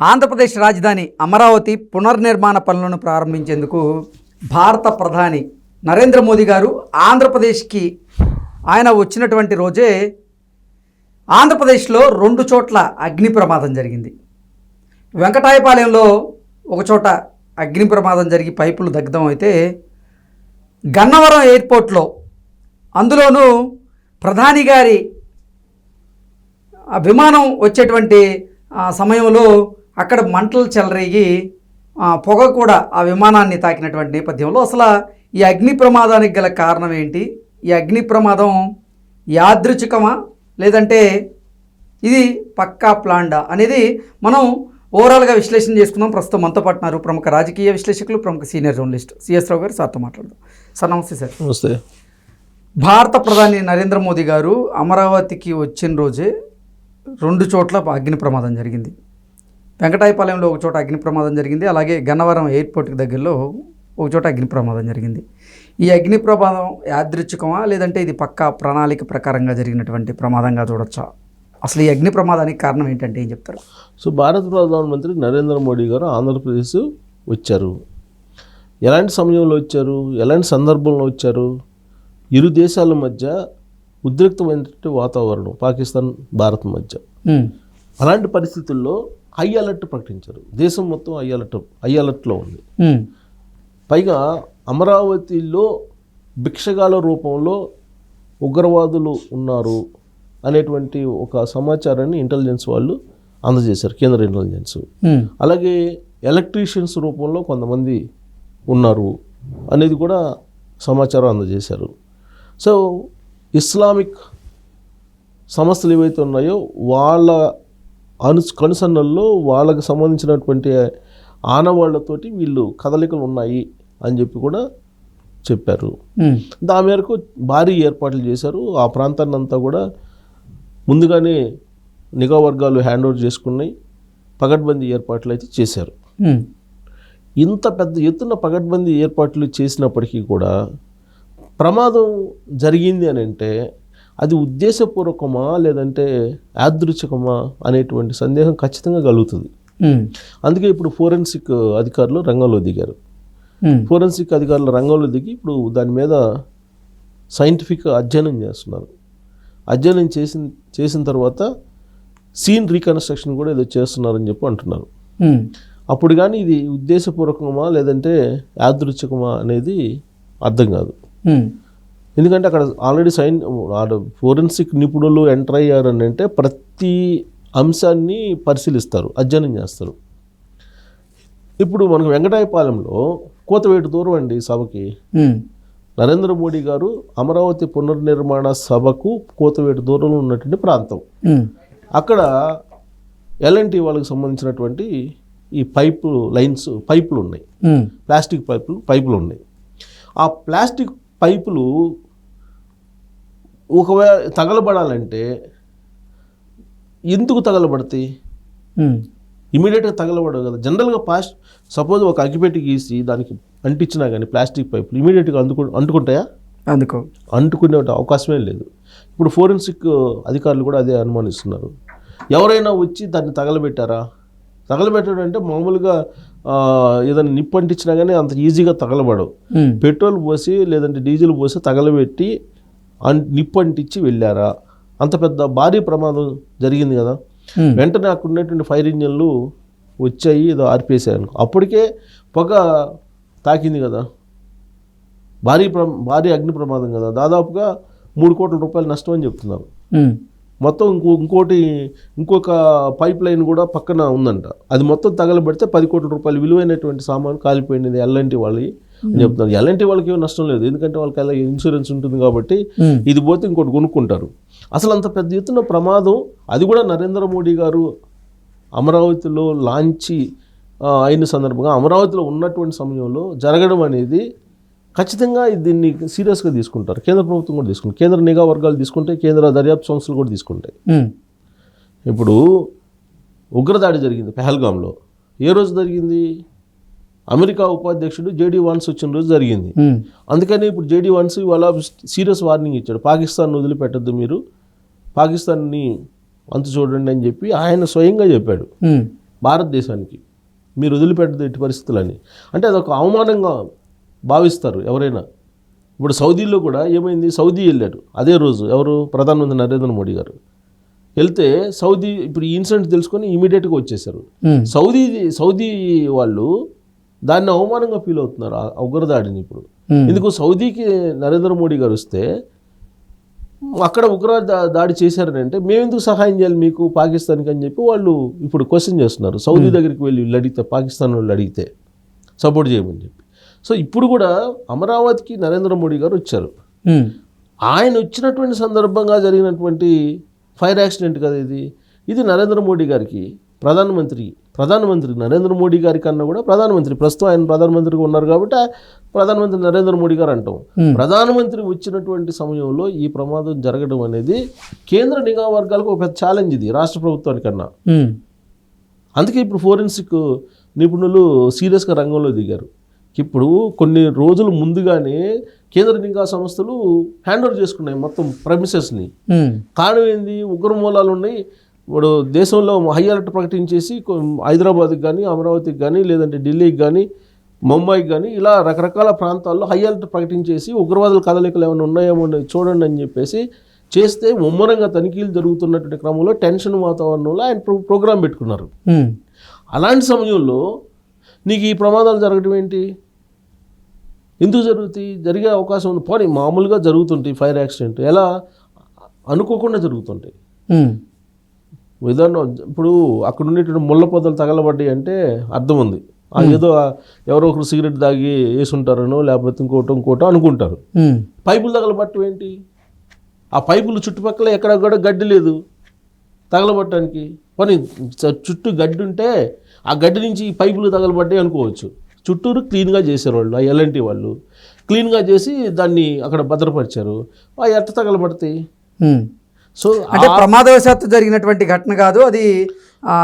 ఆంధ్రప్రదేశ్ రాజధాని అమరావతి పునర్నిర్మాణ పనులను ప్రారంభించేందుకు భారత ప్రధాని నరేంద్ర మోదీ గారు ఆంధ్రప్రదేశ్కి ఆయన వచ్చినటువంటి రోజే ఆంధ్రప్రదేశ్లో రెండు చోట్ల అగ్ని ప్రమాదం జరిగింది. వెంకటాయపాలెంలో ఒకచోట అగ్ని ప్రమాదం జరిగి పైపులు దగ్ధం అయితే గన్నవరం ఎయిర్పోర్ట్లో అందులోనూ ప్రధాని గారి విమానం వచ్చేటువంటి ఆ, సమయంలో అక్కడ మంటలు చెలరేగి పొగ కూడా ఆ విమానాన్ని తాకినటువంటి నేపథ్యంలో అసలు ఈ అగ్ని ప్రమాదానికి గల కారణం ఏంటి? ఈ అగ్ని ప్రమాదం యాదృచ్ఛికమా? లేదంటే ఇది పక్కా ప్లాండా అనేది మనం ఓవరాల్గా విశ్లేషణ చేసుకుందాం. ప్రస్తుతం మనతో పట్టున్నారు ప్రముఖ రాజకీయ విశ్లేషకులు ప్రముఖ సీనియర్ జర్నలిస్ట్ సిఎస్ రావు గారు. సార్తో మాట్లాడదాం. సార్ నమస్తే సార్. నమస్తే. భారత ప్రధాని నరేంద్ర మోదీ గారు అమరావతికి వచ్చిన రోజే రెండు చోట్ల అగ్ని ప్రమాదం జరిగింది. వెంకటాయపాలెంలో ఒక చోట అగ్ని ప్రమాదం జరిగింది. అలాగే గన్నవరం ఎయిర్పోర్ట్కి దగ్గరలో ఒక చోట అగ్ని ప్రమాదం జరిగింది. ఈ అగ్ని ప్రమాదం యాదృచ్ఛికమా? లేదంటే ఇది పక్కా ప్రణాళిక ప్రకారంగా జరిగినటువంటి ప్రమాదంగా చూడొచ్చా? అసలు ఈ అగ్ని ప్రమాదానికి కారణం ఏంటంటే ఏం చెప్తారు? సో భారత ప్రధానమంత్రి నరేంద్ర మోడీ గారు ఆంధ్రప్రదేశ్ వచ్చారు. ఎలాంటి సమయంలో వచ్చారు? ఎలాంటి సందర్భంలో వచ్చారు? ఇరు దేశాల మధ్య ఉద్రిక్తమైనటువంటి వాతావరణం పాకిస్తాన్ భారత్ మధ్య. అలాంటి పరిస్థితుల్లో హై అలర్ట్ ప్రకటించారు. దేశం మొత్తం హై అలర్ట్ హై అలర్ట్లో ఉంది. పైగా అమరావతిలో భిక్షగాల రూపంలో ఉగ్రవాదులు ఉన్నారు అనేటువంటి ఒక సమాచారాన్ని ఇంటెలిజెన్స్ వాళ్ళు అందజేశారు కేంద్ర ఇంటెలిజెన్స్ అలాగే ఎలక్ట్రీషియన్స్ రూపంలో కొంతమంది ఉన్నారు అనేది కూడా సమాచారం అందజేశారు. సో ఇస్లామిక్ సంస్థలు ఏవైతే ఉన్నాయో వాళ్ళ అను కనుసన్నల్లో వాళ్ళకి సంబంధించినటువంటి ఆనవాళ్ళతోటి వీళ్ళు కదలికలు ఉన్నాయి అని చెప్పి కూడా చెప్పారు. ఉమ్, దా మేరకు భారీ ఏర్పాట్లు చేశారు. ఆ ప్రాంతాన్ని అంతా కూడా ముందుగానే నిఘా వర్గాలు హ్యాండ్ ఓవర్ చేసుకున్నాయి. పగడ్బందీ ఏర్పాట్లు అయితే చేశారు. ఇంత పెద్ద ఎత్తున పగడ్బందీ ఏర్పాట్లు చేసినప్పటికీ కూడా ప్రమాదం జరిగింది అని అంటే అది ఉద్దేశపూర్వకమా లేదంటే యాదృచ్ఛికమా అనేటువంటి సందేహం ఖచ్చితంగా కలుగుతుంది. అందుకే ఇప్పుడు ఫోరెన్సిక్ అధికారులు రంగంలో దిగారు. ఫోరెన్సిక్ అధికారులు రంగంలో దిగి ఇప్పుడు దాని మీద సైంటిఫిక్ అధ్యయనం చేస్తున్నారు. అధ్యయనం చేసిన చేసిన తర్వాత సీన్ రీకన్స్ట్రక్షన్ కూడా ఏదో చేస్తున్నారని చెప్పి అంటున్నారు. అప్పుడు కానీ ఇది ఉద్దేశపూర్వకమా లేదంటే యాదృచ్ఛికమా అనేది అర్థం కాదు. ఎందుకంటే అక్కడ ఆల్రెడీ సైన్ ఫోరెన్సిక్ నిపుణులు ఎంటర్ అయ్యారని అంటే ప్రతి అంశాన్ని పరిశీలిస్తారు అధ్యయనం చేస్తారు. ఇప్పుడు మనకు వెంకటాయపాలెంలో కోతవేటు దూరం అండి సభకి. నరేంద్ర మోడీ గారు అమరావతి పునర్నిర్మాణ సభకు కోతవేటు దూరంలో ఉన్నటువంటి ప్రాంతం. అక్కడ ఎల్ఎన్టీ వాళ్ళకి సంబంధించినటువంటి ఈ పైపు లైన్స్ పైపులు ఉన్నాయి. ప్లాస్టిక్ పైపులు పైపులు ఉన్నాయి. ఆ ప్లాస్టిక్ పైపులు ఒకవేళ తగలబడాలంటే ఎందుకు తగలబడతాయి? ఇమీడియట్గా తగలబడవు కదా. జనరల్గా పాస్ట్ సపోజ్ ఒక అగ్గిపెట్టి గీసి దానికి అంటించినా కానీ ప్లాస్టిక్ పైపులు ఇమీడియట్గా అందుకు అంటుకుంటాయా? అందుకో అంటుకునే అవకాశమే లేదు. ఇప్పుడు ఫోరెన్సిక్ అధికారులు కూడా అదే అనుమానిస్తున్నారు. ఎవరైనా వచ్చి దాన్ని తగలబెట్టారా? తగలబెట్టడం అంటే మామూలుగా ఏదైనా నిప్పు అంటించినా కానీ అంత ఈజీగా తగలబడవు. పెట్రోల్ పోసి లేదంటే డీజిల్ పోసి తగలబెట్టి నిప్పు అంటించి వెళ్ళారా? అంత పెద్ద భారీ ప్రమాదం జరిగింది కదా. వెంటనే అక్కడ ఉన్నటువంటి ఫైర్ ఇంజన్లు వచ్చాయి ఏదో ఆర్పేసారు అప్పటికే పొగ తాకింది కదా. భారీ ప్ర భారీ అగ్ని ప్రమాదం కదా. దాదాపుగా మూడు కోట్ల రూపాయలు నష్టం అని చెప్తున్నారు. మొత్తం ఇంకో ఇంకోటి ఇంకొక పైప్ లైన్ కూడా పక్కన ఉందంట. అది మొత్తం తగలబెడితే పది కోట్ల రూపాయలు విలువైనటువంటి సామాన్ కాలిపోయింది. ఎల్ఎన్టీ వాళ్ళకి అని చెప్తున్నారు ఎల్ఎన్టీ వాళ్ళకి ఏం నష్టం లేదు. ఎందుకంటే వాళ్ళకి అలా ఇన్సూరెన్స్ ఉంటుంది కాబట్టి ఇది పోతే ఇంకోటి కొనుక్కుంటారు. అసలు అంత పెద్ద ఎత్తున ప్రమాదం అది కూడా నరేంద్ర మోడీ గారు అమరావతిలో లాంచి అయిన సందర్భంగా అమరావతిలో ఉన్నటువంటి సమయంలో జరగడం అనేది ఖచ్చితంగా దీన్ని సీరియస్గా తీసుకుంటారు. కేంద్ర ప్రభుత్వం కూడా తీసుకుంటారు. కేంద్ర నిఘా వర్గాలు తీసుకుంటే కేంద్ర దర్యాప్తు సంస్థలు కూడా తీసుకుంటాయి. ఇప్పుడు ఉగ్రదాడి జరిగింది పెహల్గాంలో. ఏ రోజు జరిగింది? అమెరికా ఉపాధ్యక్షుడు జేడీ వాన్స్ వచ్చిన రోజు జరిగింది. అందుకని ఇప్పుడు జేడీ వన్స్ ఇవాళ సీరియస్ వార్నింగ్ ఇచ్చాడు. పాకిస్తాన్ వదిలిపెట్టద్దు మీరు. పాకిస్తాన్ని అంతు చూడండి అని చెప్పి ఆయన స్వయంగా చెప్పాడు. భారతదేశానికి మీరు వదిలిపెట్టదు ఎట్టి పరిస్థితులని. అంటే అదొక అవమానంగా భావిస్తారు ఎవరైనా. ఇప్పుడు సౌదీలో కూడా ఏమైంది? సౌదీ వెళ్ళాడు. అదే రోజు ఎవరు? ప్రధానమంత్రి నరేంద్ర మోడీ గారు. వెళ్తే సౌదీ ఇప్పుడు ఈ ఇన్సిడెంట్ తెలుసుకొని ఇమీడియట్గా వచ్చేసారు సౌదీ సౌదీ వాళ్ళు దాన్ని అవమానంగా ఫీల్ అవుతున్నారు ఆ ఉగ్రదాడిని ఇప్పుడు. ఎందుకు సౌదీకి నరేంద్ర మోడీ గారు వస్తే అక్కడ ఉగ్రవాద దా- దాడి చేశారని అంటే మేము ఎందుకు సహాయం చేయాలి మీకు పాకిస్తాన్కి అని చెప్పి వాళ్ళు ఇప్పుడు క్వశ్చన్ చేస్తున్నారు. సౌదీ దగ్గరికి వెళ్ళి వీళ్ళు అడిగితే పాకిస్తాన్ వాళ్ళు అడిగితే సపోర్ట్ చేయమని చెప్పి. సో ఇప్పుడు కూడా అమరావతికి నరేంద్ర మోడీ గారు వచ్చారు. ఆయన వచ్చినటువంటి సందర్భంగా జరిగినటువంటి ఫైర్ యాక్సిడెంట్ కదా ఇది. ఇది నరేంద్ర మోడీ గారికి ప్రధానమంత్రి ప్రధానమంత్రి నరేంద్ర మోడీ గారి కన్నా కూడా ప్రధానమంత్రి. ప్రస్తుతం ఆయన ప్రధానమంత్రిగా ఉన్నారు కాబట్టి ప్రధానమంత్రి నరేంద్ర మోడీ గారు అంటాం. ప్రధానమంత్రి వచ్చినటువంటి సమయంలో ఈ ప్రమాదం జరగడం అనేది కేంద్ర నిఘా వర్గాలకు ఒక పెద్ద ఛాలెంజ్ ఇది రాష్ట్ర ప్రభుత్వానికన్నా అందుకే ఇప్పుడు ఫోరెన్సిక్ నిపుణులు సీరియస్గా రంగంలో దిగారు. ఇప్పుడు కొన్ని రోజుల ముందుగానే కేంద్ర నిఘా సంస్థలు హ్యాండ్ ఓవర్ చేసుకున్నాయి మొత్తం ప్రమిసెస్ని కారణం ఏంది? ఉగ్ర మూలాలు ఉన్నాయి. ఇప్పుడు దేశంలో హై అలర్ట్ ప్రకటించేసి హైదరాబాద్కి కానీ అమరావతికి కానీ లేదంటే ఢిల్లీకి కానీ ముంబైకి కానీ ఇలా రకరకాల ప్రాంతాల్లో హై అలర్ట్ ప్రకటించేసి ఉగ్రవాదుల కదలికలు ఏమైనా ఉన్నాయేమో చూడండి అని చెప్పేసి చేస్తే ముమ్మరంగా తనిఖీలు జరుగుతున్నటువంటి క్రమంలో టెన్షన్ వాతావరణంలో ఆయన ప్రో ప్రోగ్రాం పెట్టుకున్నారు. అలాంటి సమయంలో నీకు ఈ ప్రమాదాలు జరగడం ఏంటి? ఎందుకు జరుగుతాయి? జరిగే అవకాశం ఉంది. పోనీ మామూలుగా జరుగుతుంటాయి ఫైర్ యాక్సిడెంట్. ఎలా? అనుకోకుండా జరుగుతుంటాయి. విధానం ఇప్పుడు అక్కడ ఉండేటువంటి ముళ్ళ పొదలు తగలబడ్డాయి అంటే అర్థం ఉంది. ఆ ఏదో ఎవరో ఒకరు సిగరెట్ తాగి వేసుంటారనో లేకపోతే ఇంకోటో ఇంకోటో అనుకుంటారు. పైపులు తగలబట్టం ఏంటి? ఆ పైపులు చుట్టుపక్కల ఎక్కడ కూడా గడ్డి లేదు. తగలబట్టడానికి. పని చుట్టూ గడ్డి ఉంటే ఆ గడ్డి నుంచి ఈ పైపులు తగలబడ్డాయి అనుకోవచ్చు. చుట్టూరు క్లీన్గా చేశారు వాళ్ళు ఆ ఎల్ఎన్టీ వాళ్ళు. క్లీన్గా చేసి దాన్ని అక్కడ భద్రపరిచారు. ఆ ఎట్ట తగలబడతాయి. సో అంటే ప్రమాదవశాత్తు జరిగినటువంటి ఘటన కాదు అది ఆ,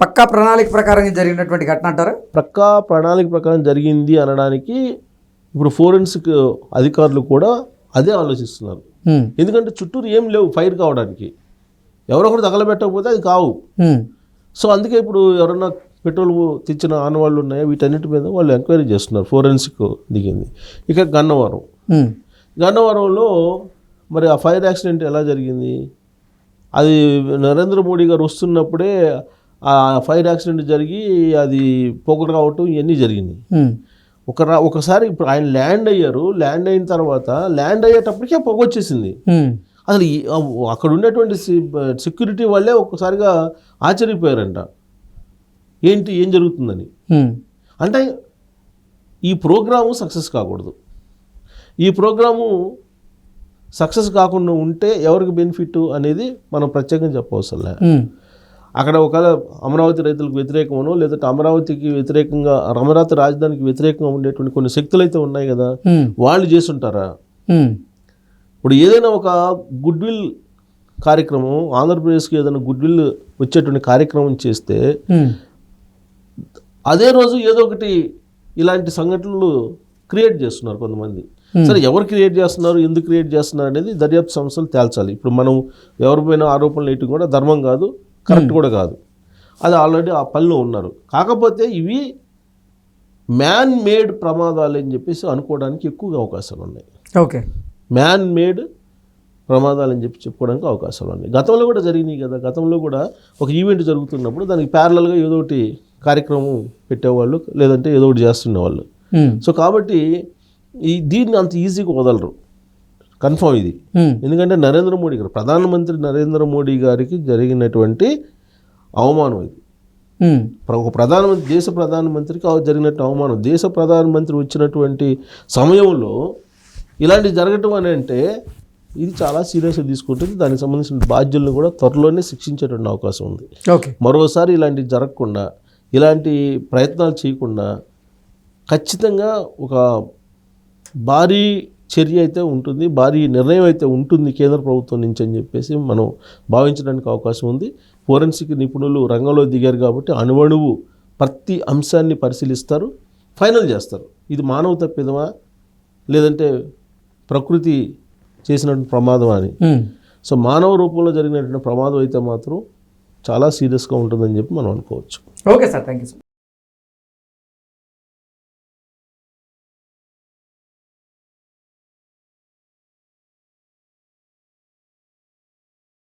పక్కా ప్రణాళిక ప్రకారం జరిగినటువంటి ఘటన అంటారా? ప్రక్కా ప్రణాళిక ప్రకారం జరిగింది అనడానికి ఇప్పుడు ఫోరెన్సిక్ అధికారులు కూడా అదే ఆలోచిస్తున్నారు. ఎందుకంటే చుట్టూరు ఏం లేవు ఫైర్ కావడానికి. ఎవరొకరు తగలబెట్టకపోతే అది కావు. సో అందుకే ఇప్పుడు ఎవరన్నా పెట్రోల్ తెచ్చిన ఆనవాళ్ళు ఉన్నాయో వీటన్నిటి మీద వాళ్ళు ఎంక్వైరీ చేస్తున్నారు ఫోరెన్సిక్ దిగింది. ఇక గన్నవరం. గన్నవరంలో మరి ఆ ఫైర్ యాక్సిడెంట్ ఎలా జరిగింది? అది నరేంద్ర మోడీ గారు వస్తున్నప్పుడే ఆ ఫైర్ యాక్సిడెంట్ జరిగి అది పొగ రావటం ఇవన్నీ జరిగింది. ఒక ఒకసారి ఇప్పుడు ఆయన ల్యాండ్ అయ్యారు. ల్యాండ్ అయిన తర్వాత ల్యాండ్ అయ్యేటప్పటికే పొగ వచ్చేసింది. అసలు అక్కడ ఉన్నటువంటి సెక్యూరిటీ వాళ్ళే ఒక్కసారిగా ఆశ్చర్యపోయారంట. ఏంటి ఏం జరుగుతుందని? అంటే ఈ ప్రోగ్రాము సక్సెస్ కాకూడదు. ఈ ప్రోగ్రాము సక్సెస్ కాకుండా ఉంటే ఎవరికి బెనిఫిట్ అనేది మనం ప్రత్యేకంగా చెప్పవసరం అక్కడ ఒకవేళ అమరావతి రైతులకు వ్యతిరేకమనో లేదంటే అమరావతికి వ్యతిరేకంగా అమరావతి రాజధానికి వ్యతిరేకంగా ఉండేటువంటి కొన్ని శక్తులు అయితే ఉన్నాయి కదా వాళ్ళు చేసుంటారా ఉమ్, ఇప్పుడు ఏదైనా ఒక గుడ్ విల్ కార్యక్రమం ఆంధ్రప్రదేశ్కి ఏదైనా గుడ్ విల్ వచ్చేటువంటి కార్యక్రమం చేస్తే అదే రోజు ఏదో ఒకటి ఇలాంటి సంఘటనలు క్రియేట్ చేస్తున్నారు కొంతమంది. సరే ఎవరు క్రియేట్ చేస్తున్నారు ఎందుకు క్రియేట్ చేస్తున్నారు అనేది దర్యాప్తు సంస్థలు తేల్చాలి. ఇప్పుడు మనం ఎవరిపైన ఆరోపణలు వేయటం కూడా ధర్మం కాదు కరెక్ట్ కూడా కాదు. అది ఆల్రెడీ ఆ పనిలో ఉన్నారు. కాకపోతే ఇవి మ్యాన్ మేడ్ ప్రమాదాలు అని చెప్పేసి అనుకోవడానికి ఎక్కువగా అవకాశాలు ఉన్నాయి. ఓకే. మ్యాన్ మేడ్ ప్రమాదాలు అని చెప్పి చెప్పుకోవడానికి అవకాశాలు ఉన్నాయి. గతంలో కూడా జరిగినాయి కదా. గతంలో కూడా ఒక ఈవెంట్ జరుగుతున్నప్పుడు దానికి ప్యారలల్గా ఏదో ఒకటి కార్యక్రమం పెట్టేవాళ్ళు లేదంటే ఏదో ఒకటి చేస్తుండేవాళ్ళు. సో కాబట్టి ఈ దీన్ని అంత ఈజీగా వదలరు. కన్ఫర్మ్ ఇది. ఉమ్, ఎందుకంటే నరేంద్ర మోడీ గారు ప్రధానమంత్రి నరేంద్ర మోడీ గారికి జరిగినటువంటి అవమానం ఇది. ప్ర- ఒక ప్రధానమంత్రి దేశ ప్రధానమంత్రికి జరిగినట్టు అవమానం. దేశ ప్రధానమంత్రి వచ్చినటువంటి సమయంలో ఇలాంటి జరగటం అని అంటే ఇది చాలా సీరియస్గా తీసుకుంటుంది. దానికి సంబంధించిన బాధ్యులను కూడా త్వరలోనే శిక్షించేటువంటి అవకాశం ఉంది. మరోసారి ఇలాంటివి జరగకుండా ఇలాంటి ప్రయత్నాలు చేయకుండా ఖచ్చితంగా ఒక భారీ చర్య అయితే ఉంటుంది భారీ నిర్ణయం అయితే ఉంటుంది కేంద్ర ప్రభుత్వం నుంచి అని చెప్పేసి మనం భావించడానికి అవకాశం ఉంది. ఫోరెన్సిక్ నిపుణులు రంగంలో దిగారు కాబట్టి అణువణువు ప్రతి అంశాన్ని పరిశీలిస్తారు ఫైనల్ చేస్తారు. ఇది మానవ తప్పిదమా లేదంటే ప్రకృతి చేసినటువంటి ప్రమాదమా అని. సో మానవ రూపంలో జరిగినటువంటి ప్రమాదం అయితే మాత్రం చాలా సీరియస్గా ఉంటుందని చెప్పి మనం అనుకోవచ్చు. Okay sir thank you sir.